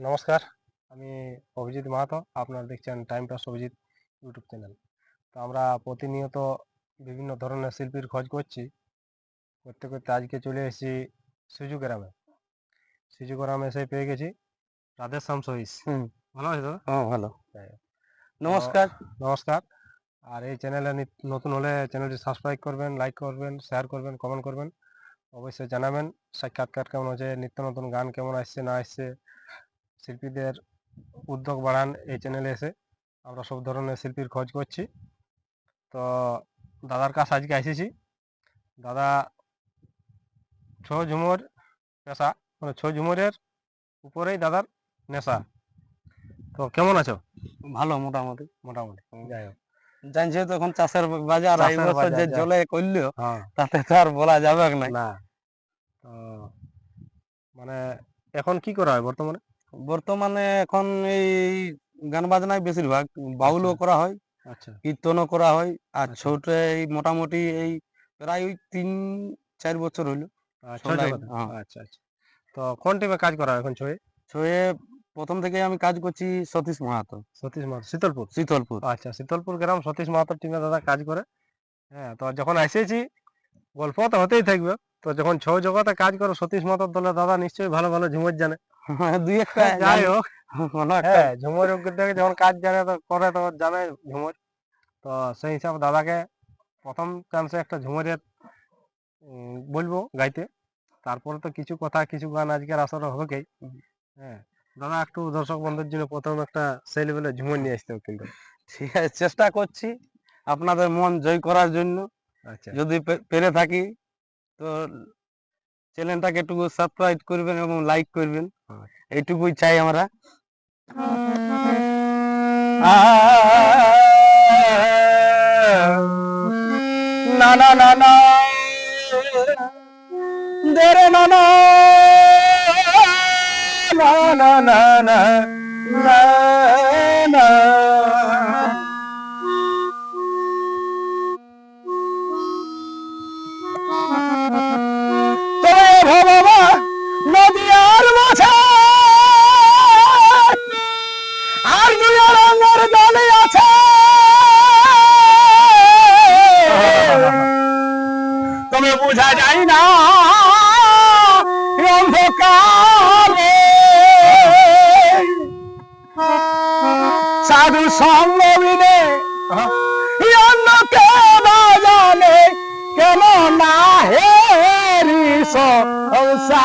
নমস্কার আমি অভিজিৎ মাহাতো আপনারা দেখছেন time pass Abhijit YouTube channel তো আমরা প্রতিনিয়ত বিভিন্ন ধরনের শিল্পীর খোঁজ করছি। করতে করতে আজকে চলে এসেছি সিজু গ্রামে সিজু গ্রামে এসে পেয়ে গেছি রাধেশ্যাম সহিস। হুম। ভালো আছে? দাদা হ্যাঁ ভালো। হ্যাঁ। নমস্কার। নমস্কার। আর এই চ্যানেলে নতুন হলে চ্যানেলটি সাবস্ক্রাইব করবেন লাইক করবেন শেয়ার করবেন কমেন্ট করবেন। অবশ্যই জানাবেন সাক্ষাৎকার কেমন হচ্ছে নিত্য নতুন গান কেমন আসছে না আসছে। শিল্পীদের উদ্যোগ বাড়ান এই চ্যানেলে এসে। আমরা সব ধরনের শিল্পীর খোঁজ করছি। তো দাদার কাছে আজকে এসেছি। দাদা ছ ঝুমুর পেশা মানে ছ ঝুমুরের উপরেই দাদার নেশা। তো কেমন আছো? ভালো মোটামুটি। মোটামুটি যাই হোক। জানছি তো এখন চাষের বাজার এই বছর যে জলে করল হ্যাঁ। তাতে তো আর বলা যাবে না। না। তো মানে এখন কি করা হয় বর্তমানে? বর্তমানে এখন এই গান বাজনায় বেশিরভাগ বাউলও আচ্ছা। করা হয় আচ্ছা। কীর্তনও করা হয় আর আচ্ছা। ছোট এই মোটামুটি এই প্রায় ওই তিন চার বছর হইল। আচ্ছা আচ্ছা, হ্যাঁ। আচ্ছা আচ্ছা। তো কোন টিমে কাজ করা এখন ছয়ে? ছয়ে প্রথম থেকে আমি কাজ করছি সতীশ মাহাতো। সতীশ মাহাতো শীতলপুর? শীতলপুর। আচ্ছা শীতলপুর গ্রাম সতীশ মাহাতোর টিমে দাদা কাজ করে। হ্যাঁ তো যখন এসেছি গল্প তো হতেই থাকবে। তো যখন ছৌ জগতে কাজ করো সতীশ মাহাতোর দলে দাদা নিশ্চয়ই ভালো ভালো ঝুমুর জানে। দুই একটা যাই হোক। হ্যাঁ ঝুমুর থেকে যখন কাজ জানে তো করে তো জানে ঝুমুর। তো সেই হিসাবে দাদাকে প্রথম চান্সে একটা ঝুমুরের বলব গাইতে। তারপরে তো কিছু কথা কিছু গান আজকের আসরে হবেই। হ্যাঁ দাদা একটু দর্শক বন্ধুর জন্য প্রথম একটা সেই ঝুমুর নিয়ে আসতে হবে কিন্তু। ঠিক আছে চেষ্টা করছি আপনাদের মন জয় করার জন্য। আচ্ছা। যদি পেরে থাকি তো চ্যানেলটাকে একটু সাবস্ক্রাইব করবেন এবং লাইক করবেন। এইটুকুই চাই আমরা। না না না না। দেরে না। না না না না। না না। সাধু সঙ্গ বিনে অন্য কেন জানে কেন না হেরি সংসারে।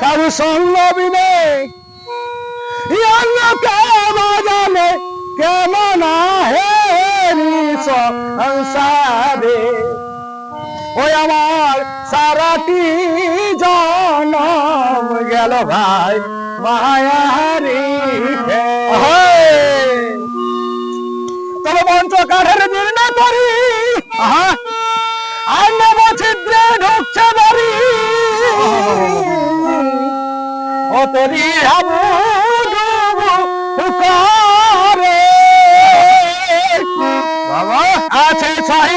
সাধু সঙ্গ বিনে অন্য কেন জানে কেন না হেরি সংসারে। ওই আমার সারাটি জনম গেল ভাই। মায়ারি তবে মঞ্চ কাঠের জীর্ণ করি। আর নব ছিদ্রে ঢুকছে বাড়ি ও তরি হাবু বাবা আছে ছয়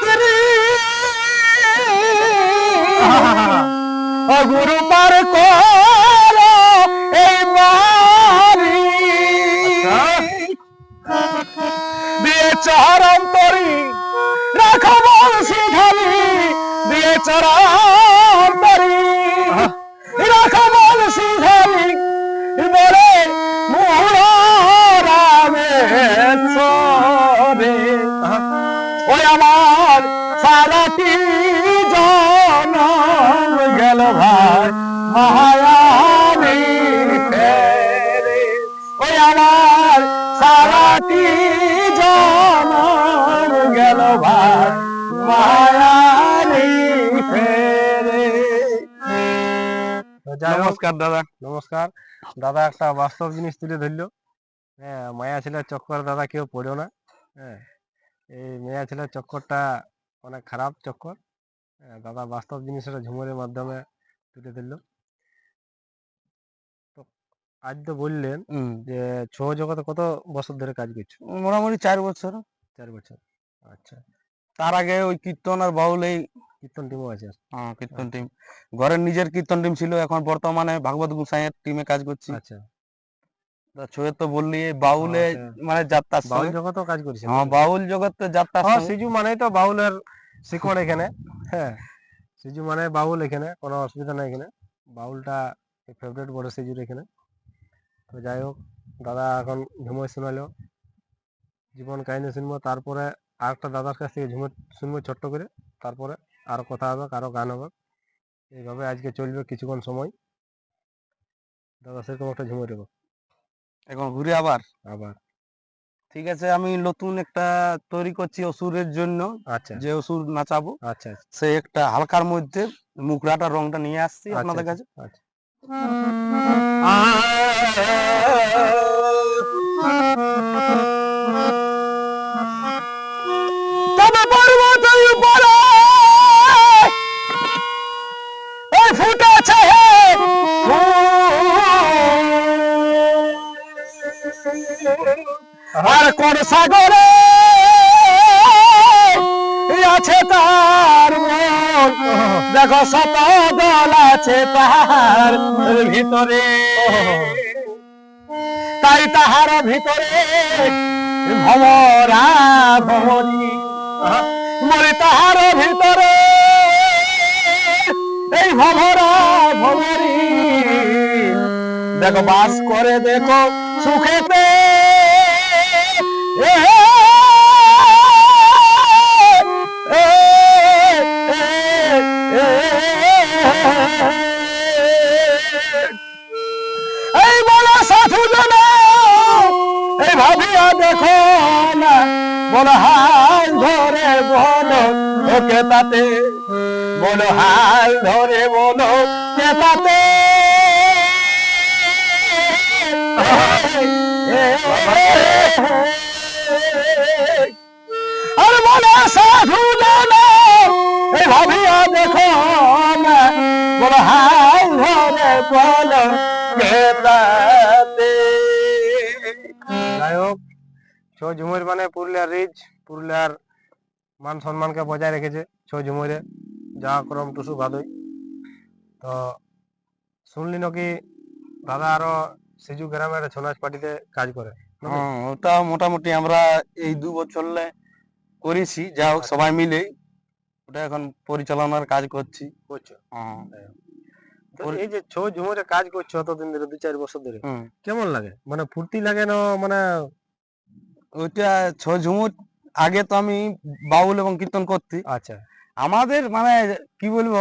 নদীর গুরু পার কর এই বাড়ি দিয়ে চরম তরি রাখো বংশী ঢালি। দিয়ে চরম নমস্কার দাদা নমস্কার। দাদা একটা বাস্তব জিনিস তুলে ধরলো। হ্যাঁ মায়া ছেলের চক্কর দাদা কেউ পড়েও না। হ্যাঁ এই মেয়া ছেলের চক্করটা অনেক খারাপ চক্কর। হ্যাঁ, দাদা বাস্তব জিনিসটা ঝুমুরের মাধ্যমে তুলে ধরলো। আজ তো বললেন যে ছ জগতে কত বছর ধরে কাজ করছ? মোটামুটি চার বছর। চার বছর। আচ্ছা। তার আগে ওই কীর্তন আর বাউল এই কীর্তন টিমও আছে? আহ, কীর্তন টিম ঘরের নিজের কীর্তন টিম ছিল। এখন বর্তমানে ভাগবত গোসাইয়ের টিমে কাজ করছি। আচ্ছা। তা ছয়ে তো বললি বাউলে আচ্ছা। মানে যাত্রার বাউল জগতেও কাজ করেছে হ্যাঁ বাউল জগতে যাত্রার হ্যাঁ সিজু মানেই তো বাউলের শিকড় এখানে। হ্যাঁ সিজু মানে বাউল এখানে কোনো অসুবিধা নাই এখানে। বাউলটা ফেভারিট বড় সিজুর এখানে। তো যাই হোক দাদা এখন ঝুমুর শোনালো। জীবন কাহিনী শুনব তারপরে আরেকটা দাদার কাছ থেকে ঝুমুর শুনব ছোট্ট করে। তারপরে আরও কথা হবে আরও গান হবে। এইভাবে আজকে চলবে কিছুক্ষণ সময়। দাদা সেরকম একটা ঝুমুর দেবো। এখন ঘুরে আবার? আবার। ঠিক আছে আমি নতুন একটা তৈরি করছি অসুরের জন্য। আচ্ছা। যে অসুর নাচাবো আচ্ছা সে একটা হালকার মধ্যে মুখরাটা রংটা নিয়ে আসছি আচ্ছা, আপনাদের কাছে। আচ্ছা। কোন সাগরে। আছে তার মন। দেখো শত দল আছে তার ভিতরে। তাই তাহার ভিতরে ভমরা ভমরি মরে তাহার ভিতরে এই ভমরা ভমরি দেখো বাস করে দেখো সুখেতে এই বলো সাধু জন, এই ভাবিয়া দেখো না, বলো হাল ধরে বলো ওকে তাতে? বলো হাল ধরে বলো, কে তাতে? আর বলো সাধু এই ধরে বলো যাই হোক ছৌ ঝুমুর মানে পুরুলিয়ার রিচ পুরুলিয়ার মান সম্মানকে বজায় রেখেছে ছৌ ঝুমুরে যা ক্রম টুসু ভাদই। তো শুনলি নাকি দাদা আরও সিজু গ্রামের ছৌ নাচ পার্টিতে কাজ করে? হ্যাঁ, ওটা মোটামুটি আমরা এই দু বছর করেছি। যা হোক আচ্ছা। সবাই মিলে ওটা এখন পরিচালনার কাজ করছি। করছ? হ্যাঁ, তো এই যে ছৌ ঝুমুরে কাজ করছ অতদিন ধরে দু চার বছর ধরে কেমন লাগে? মানে ফুর্তি লাগে না মানে ওইটা ছ ঝুমুর আগে তো আমি বাউল এবং কীর্তন করতি। আচ্ছা। আমাদের মানে কি বলব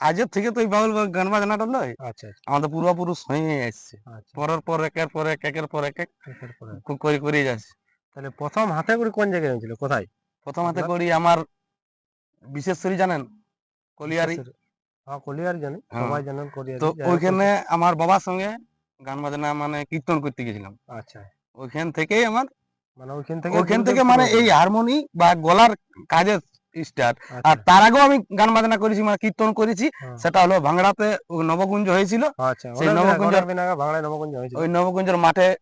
আজের থেকে তো এই বাউল গান বাজনাটা নয়। আচ্ছা আচ্ছা, আমাদের পূর্বপুরুষ হয়ে আসছে আচ্ছা। পরের পর একের পর এক একের পর এক এক একের পর এক। করে করে যাচ্ছে। তাহলে প্রথম হাতে করে কোন জায়গায় হয়েছিল কোথায়? প্রথম হাতে? করি আমার জানেন কলিয়ারি। হ্যাঁ কলিয়ারি জানি হ্যাঁ। সবাই জানেন কলিয়ারি। তো ওইখানে আমার বাবার সঙ্গে গান বাজনা মানে কীর্তন করতে গেছিলাম। আচ্ছা। ওইখান থেকেই আমার মানে ওইখান থেকে ওইখান থেকে মানে এই হারমোনি বা গলার কাজের আচ্ছা, আর তার আগেও আমি গান বাজনা করেছি মানে কীর্তন করেছি। হ্যাঁ। সেটা হলো ভাঙড়াতে ও নবকুঞ্জ হয়েছিল। আচ্ছা সেই নবকুঞ্জ ওই নবকুঞ্জের মাঠে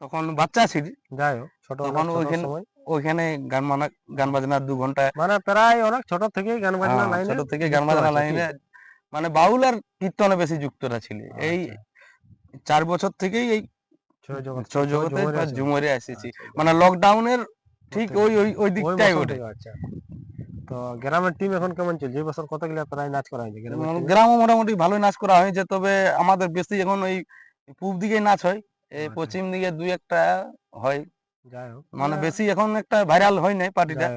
তখন বাচ্চা ছিল। যাই হোক ছোট তখন ওইখানে- ওইখানে গান মানা গান বাজনার দু ঘণ্টা। মানে প্রায় অনেক ছোট থেকে গান বাজনা হ্যাঁ, লাইনে ছোট থেকে গান বাজনা লাইনে মানে বাউল আর কীর্তনে বেশি যুক্তরা ছিল। এই আচ্ছা, চার বছর থেকেই এই জগতে ঝুমুরে এসেছি আচ্ছা, মানে লকডাউনের ঠিক ওই ওই ওই দিকটাই ওঠে। আচ্ছা। তো গ্রামের টিম এখন কেমন চলছে? এই বছর কতগুলা প্রায় নাচ করা হয়েছে এ? গ্রামও মোটামুটি ভালোই নাচ করা হয়েছে তবে আমাদের বেশি এখন ওই পূব দিকে নাচ হয়। এই। পশ্চিম দিকে দুই একটা হয়। মানে বেশি এখন একটা ভাইরাল হয় নাই পার্টিটা।